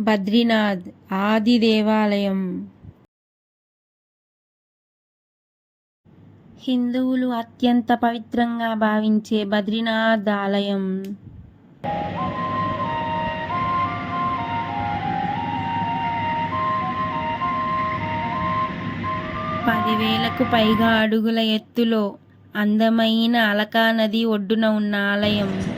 బద్రీనాథ్ ఆది దేవాలయం. హిందువులు అత్యంత పవిత్రంగా భావించే బద్రీనాథ్ ఆలయం. పదివేలకు పైగా అడుగుల ఎత్తులో అందమైన అలకా నది ఒడ్డున ఉన్న ఆలయం.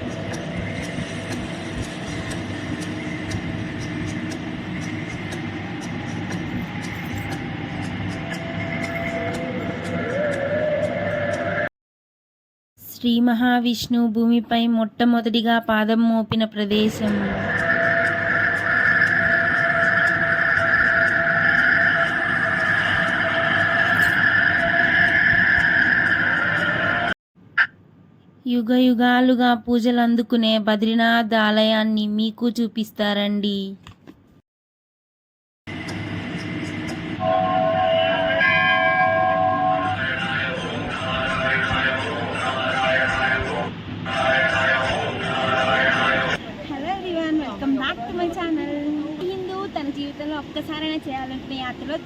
శ్రీ మహావిష్ణు భూమిపై మొట్టమొదటిగా పాదం మోపిన ప్రదేశం. యుగ యుగాలుగా పూజలు అందుకునే బద్రీనాథ్ ఆలయాన్ని మీకు చూపిస్తారండి.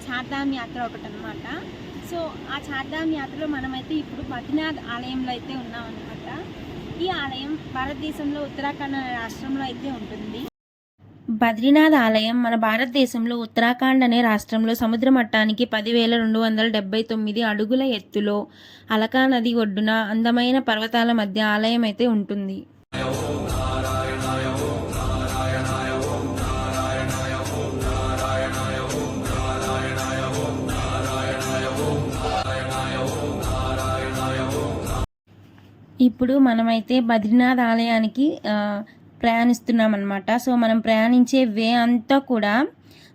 చార్ధామ్ యాత్ర ఒకటి అనమాట సో ఆ చార్ధామ్ యాత్రలో మనమైతే ఇప్పుడు బద్రీనాథ్ ఆలయంలో అయితే ఉన్నాం అనమాట ఈ ఆలయం భారతదేశంలో ఉత్తరాఖండ్ అనే రాష్ట్రంలో అయితే ఉంటుంది. బద్రీనాథ్ ఆలయం మన భారతదేశంలో ఉత్తరాఖండ్ అనే రాష్ట్రంలో సముద్ర మట్టానికి పదివేల రెండు వందల డెబ్బై తొమ్మిది అడుగుల ఎత్తులో అలకా నది ఒడ్డున అందమైన పర్వతాల మధ్య ఆలయం అయితే ఉంటుంది. ఇప్పుడు మనమైతే బద్రీనాథ్ ఆలయానికి ప్రయాణిస్తున్నాం అనమాట సో మనం ప్రయాణించే వే అంతా కూడా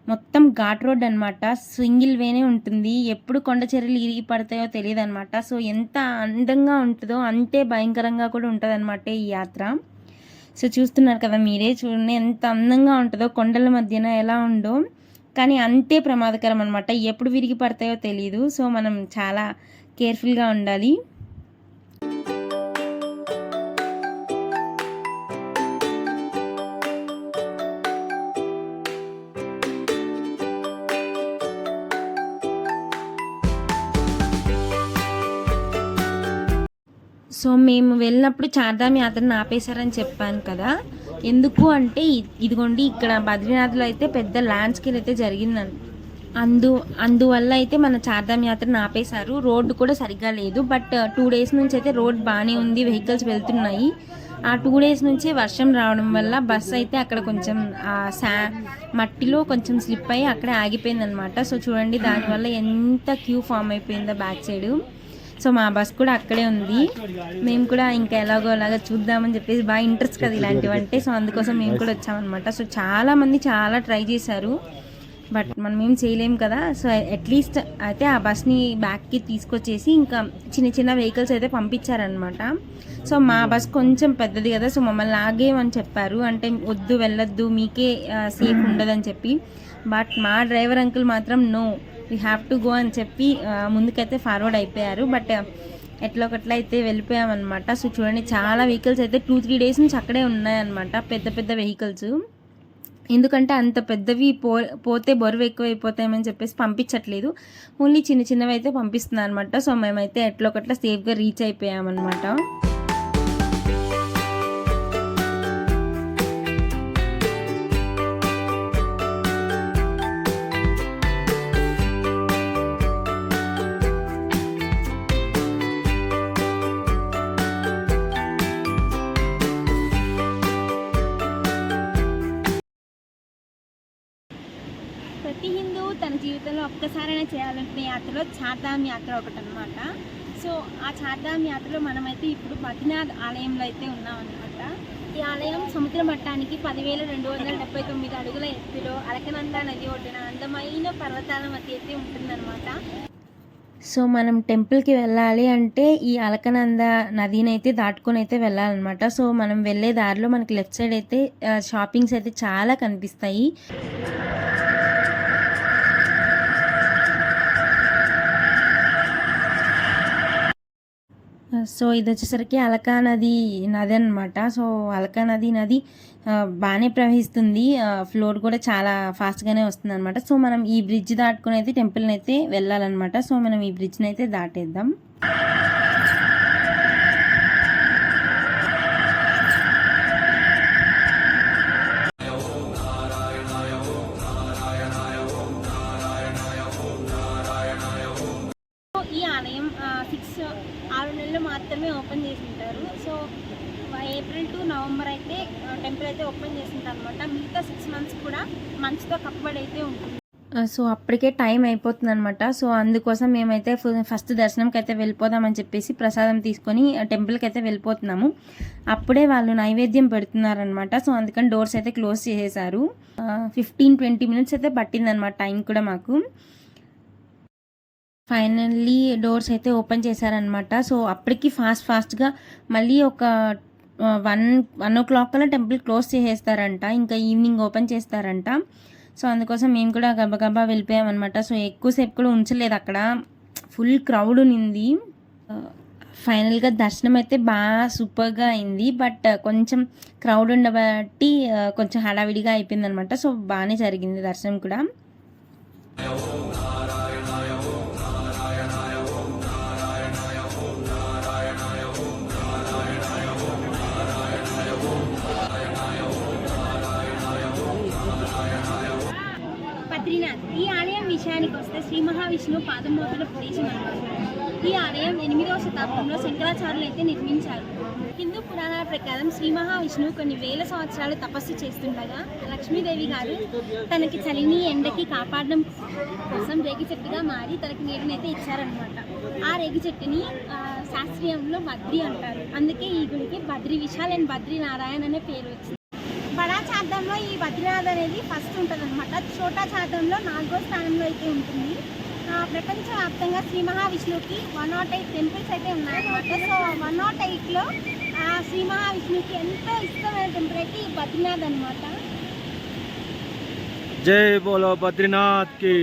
మొత్తం ఘాట్ రోడ్ అనమాట సింగిల్ వేనే ఉంటుంది. ఎప్పుడు కొండ చర్యలు ఇరిగి పడతాయో తెలియదు అనమాట సో ఎంత అందంగా ఉంటుందో అంతే భయంకరంగా కూడా ఉంటుంది అనమాట ఈ యాత్ర. సో చూస్తున్నారు కదా మీరే చూడండి ఎంత అందంగా ఉంటుందో కొండల మధ్యన ఎలా ఉందో. కానీ అంతే ప్రమాదకరం అనమాట ఎప్పుడు విరిగి పడతాయో తెలియదు సో మనం చాలా కేర్ఫుల్గా ఉండాలి. సో మేము వెళ్ళినప్పుడు చార్ధామ్ యాత్రను ఆపేశారని చెప్పాను కదా. ఎందుకు అంటే ఇదిగోండి ఇక్కడ బద్రీనాథ్లో అయితే పెద్ద ల్యాండ్ స్కేల్ అయితే జరిగిందని అందు అందువల్ల అయితే మన చార్ధామ్ యాత్రను ఆపేశారు. రోడ్డు కూడా సరిగ్గా లేదు. బట్ టూ డేస్ నుంచి అయితే రోడ్ బాగానే ఉంది. వెహికల్స్ వెళ్తున్నాయి. ఆ టూ డేస్ నుంచి వర్షం రావడం వల్ల బస్ అయితే అక్కడ కొంచెం శా మట్టిలో కొంచెం స్లిప్ అయ్యి అక్కడే ఆగిపోయింది అనమాట సో చూడండి దానివల్ల ఎంత క్యూ ఫామ్ అయిపోయిందో బ్యాక్ సైడ్ సో మా బస్ కూడా అక్కడే ఉంది. మేము కూడా ఇంకా ఎలాగో అలాగా చూద్దామని చెప్పేసి బాగా ఇంట్రెస్ట్ కదా ఇలాంటివి అంటే. సో అందుకోసం మేము కూడా వచ్చామన్నమాట. సో చాలా మంది చాలా ట్రై చేశారు. బట్ మనం ఏం చేయలేం కదా. సో అట్లీస్ట్ అయితే ఆ బస్ని బ్యాక్కి తీసుకొచ్చేసి ఇంకా చిన్న చిన్న వెహికల్స్ అయితే పంపించారనమాట సో మా బస్ కొంచెం పెద్దది కదా. సో మమ్మల్ని ఆగేమని చెప్పారు. అంటే వద్దు వెళ్ళొద్దు మీకే సేఫ్ ఉండదని చెప్పి. బట్ మా డ్రైవర్ అంకుల్ మాత్రం no we have to go అని చెప్పి ముందుకైతే ఫార్వర్డ్ అయిపోయారు. బట్ ఎట్లా ఒకట్లా అయితే వెళ్ళిపోయామన్నమాట. సో చూడండి చాలా వెహికల్స్ అయితే టూ త్రీ డేస్ నుంచి అక్కడే ఉన్నాయన్నమాట. పెద్ద పెద్ద వెహికల్స్ ఎందుకంటే అంత పెద్దవి పో పోతే బరువు ఎక్కువైపోతాయమని చెప్పేసి పంపించట్లేదు. ఓన్లీ చిన్న చిన్నవి అయితే పంపిస్తున్నారు అనమాట సో మేమైతే ఎట్లా ఒకట్లా సేఫ్గా రీచ్ అయిపోయామన్నమాట. జీవితంలో ఒక్కసారైనా చేయాలనుకునే యాత్రలో చార్ధామ్ యాత్ర ఒకటి అనమాట సో ఆ చార్ధామ్ యాత్రలో మనమైతే ఇప్పుడు బద్రీనాథ్ ఆలయంలో అయితే ఉన్నాం అనమాట ఈ ఆలయం సముద్ర మట్టానికి పదివేల రెండు వందల డెబ్బై తొమ్మిది అడుగుల ఎత్తులో అలకనంద నది ఒడ్డున అందమైన పర్వతాల మధ్య అయితే ఉంటుందన్నమాట. సో మనం టెంపుల్కి వెళ్ళాలి అంటే ఈ అలకనంద నదిని అయితే దాటుకొని అయితే వెళ్ళాలన్నమాట. సో మనం వెళ్ళే దారిలో మనకి లెఫ్ట్ సైడ్ అయితే షాపింగ్స్ అయితే చాలా కనిపిస్తాయి. సో ఇది వచ్చేసరికి అలకా నది నది అనమాట సో అలకా నది నది బాగానే ప్రవహిస్తుంది. ఫ్లోర్ కూడా చాలా ఫాస్ట్గానే వస్తుంది అనమాట సో మనం ఈ బ్రిడ్జ్ దాటుకుని అయితే టెంపుల్ని అయితే వెళ్ళాలన్నమాట. సో మనం ఈ బ్రిడ్జ్ని అయితే దాటేద్దాం. ఓపెన్ చేసి ఉంటారు సో ఏప్రిల్ టు నవంబర్ అయితే టెంపుల్ అయితే ఓపెన్ చేసి ఉంటారు అనమాట మిగతా సిక్స్ మంత్స్ కూడా మంచుతో కప్పబడి అయితే ఉంటుంది. సో అప్పటికే టైం అయిపోతుంది అనమాట సో అందుకోసం మేమైతే ఫస్ట్ దర్శనంకి అయితే వెళ్ళిపోదామని చెప్పేసి ప్రసాదం తీసుకొని టెంపుల్కి అయితే వెళ్ళిపోతున్నాము. అప్పుడే వాళ్ళు నైవేద్యం పెడుతున్నారనమాట. సో అందుకని డోర్స్ అయితే క్లోజ్ చేసేసారు. ఫిఫ్టీన్ ట్వంటీ మినిట్స్ అయితే పట్టిందనమాట టైం కూడా మాకు. ఫైనల్లీ డోర్స్ అయితే ఓపెన్ చేశారనమాట సో అప్పటికి ఫాస్ట్ ఫాస్ట్గా మళ్ళీ ఒక వన్ వన్ ఓ క్లాక్ కల్లా టెంపుల్ క్లోజ్ చేసేస్తారంట. ఇంకా ఈవినింగ్ ఓపెన్ చేస్తారంట. సో అందుకోసం మేము కూడా గబగబా వెళ్ళిపోయామన్నమాట. సో ఎక్కువసేపు కూడా ఉంచలేదు అక్కడ. ఫుల్ క్రౌడ్ ఉన్నింది. ఫైనల్గా దర్శనం అయితే బాగా సూపర్గా అయింది. బట్ కొంచెం క్రౌడ్ ఉండబట్టి కొంచెం హడావిడిగా అయిపోయింది అనమాట సో బాగానే జరిగింది దర్శనం కూడా. ఈ ఆలయం విషయానికి వస్తే శ్రీ మహావిష్ణువు పాదమోతుల ప్రదేశం అన్నమాట ఈ ఆలయం ఎనిమిదవ శతాబ్దంలో శంకరాచార్యులు అయితే నిర్మించారు. హిందూ పురాణాల ప్రకారం శ్రీ మహావిష్ణువు కొన్ని వేల సంవత్సరాలు తపస్సు చేస్తుండగా లక్ష్మీదేవి గారు తనకి చలిని ఎండకి కాపాడడం కోసం రేగి చెట్టుగా మారి తనకి నీటినైతే ఇచ్చారనమాట ఆ రేగి చెట్టుని శాస్త్రీయంలో బద్రి అంటారు. అందుకే ఈ గుడికి బద్రి విశాల్ అండ్ బద్రి నారాయణ అనే పేరు వచ్చింది. శాతంలో ఈ బద్రీనాథ్ అనేది ఫస్ట్ ఉంటుంది అనమాట చోటా శాతంలో నాలుగో స్థానంలో అయితే ఉంటుంది. ప్రపంచవ్యాప్తంగా శ్రీ మహావిష్ణువుకి వన్ నాట్ ఎయిట్ టెంపుల్స్ అయితే ఉన్నాయన్నమాట. సో వన్ నాట్ ఎయిట్లో ఆ శ్రీ మహావిష్ణువుకి ఎంతో ఇష్టమైన టెంపుల్ అయితే ఈ బద్రీనాథ్ అనమాట జై బోలో బద్రీనాథ్కి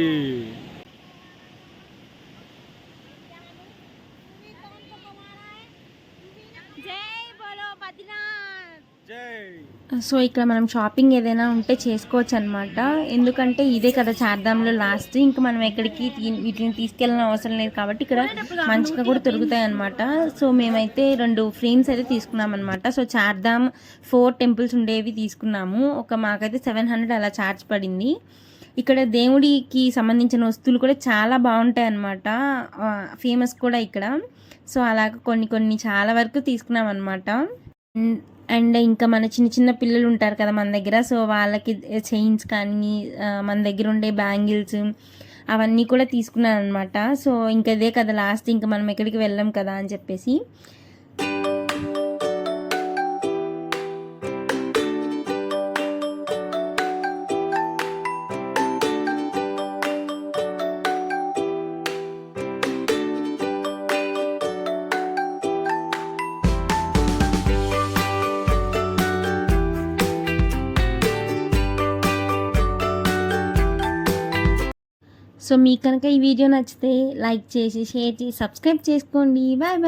సో ఇక్కడ మనం షాపింగ్ ఏదైనా ఉంటే చేసుకోవచ్చు అనమాట ఎందుకంటే ఇదే కదా చార్ధాంలో లాస్ట్ ఇంకా మనం ఎక్కడికి తీ- వీటిని తీసుకెళ్ళిన అవసరం లేదు కాబట్టి ఇక్కడ మంచిగా కూడా దొరుకుతాయి అనమాట సో మేమైతే రెండు ఫ్రేమ్స్ అయితే తీసుకున్నాం అనమాట సో చార్ధామ్ ఫోర్ టెంపుల్స్ ఉండేవి తీసుకున్నాము. ఒక మాకైతే సెవెన్ హండ్రెడ్ అలా ఛార్జ్ పడింది. ఇక్కడ దేవుడికి సంబంధించిన వస్తువులు కూడా చాలా బాగుంటాయి అనమాట ఫేమస్ కూడా ఇక్కడ. సో అలాగ కొన్ని కొన్ని చాలా వరకు తీసుకున్నాం అనమాట అండ్ ఇంకా మన చిన్న చిన్న పిల్లలు ఉంటారు కదా మన దగ్గర సో వాళ్ళకి చైన్స్ కానీ మన దగ్గర ఉండే బ్యాంగిల్స్ అవన్నీ కూడా తీసుకున్నాను అనమాట సో ఇంకా ఇదే కదా లాస్ట్ ఇంకా మనం ఎక్కడికి వెళ్ళాం కదా అని చెప్పేసి. సో మీకు కనుక ఈ వీడియో నచ్చితే లైక్ చేసి షేర్ చేసి సబ్స్క్రైబ్ చేసుకోండి. Bye bye.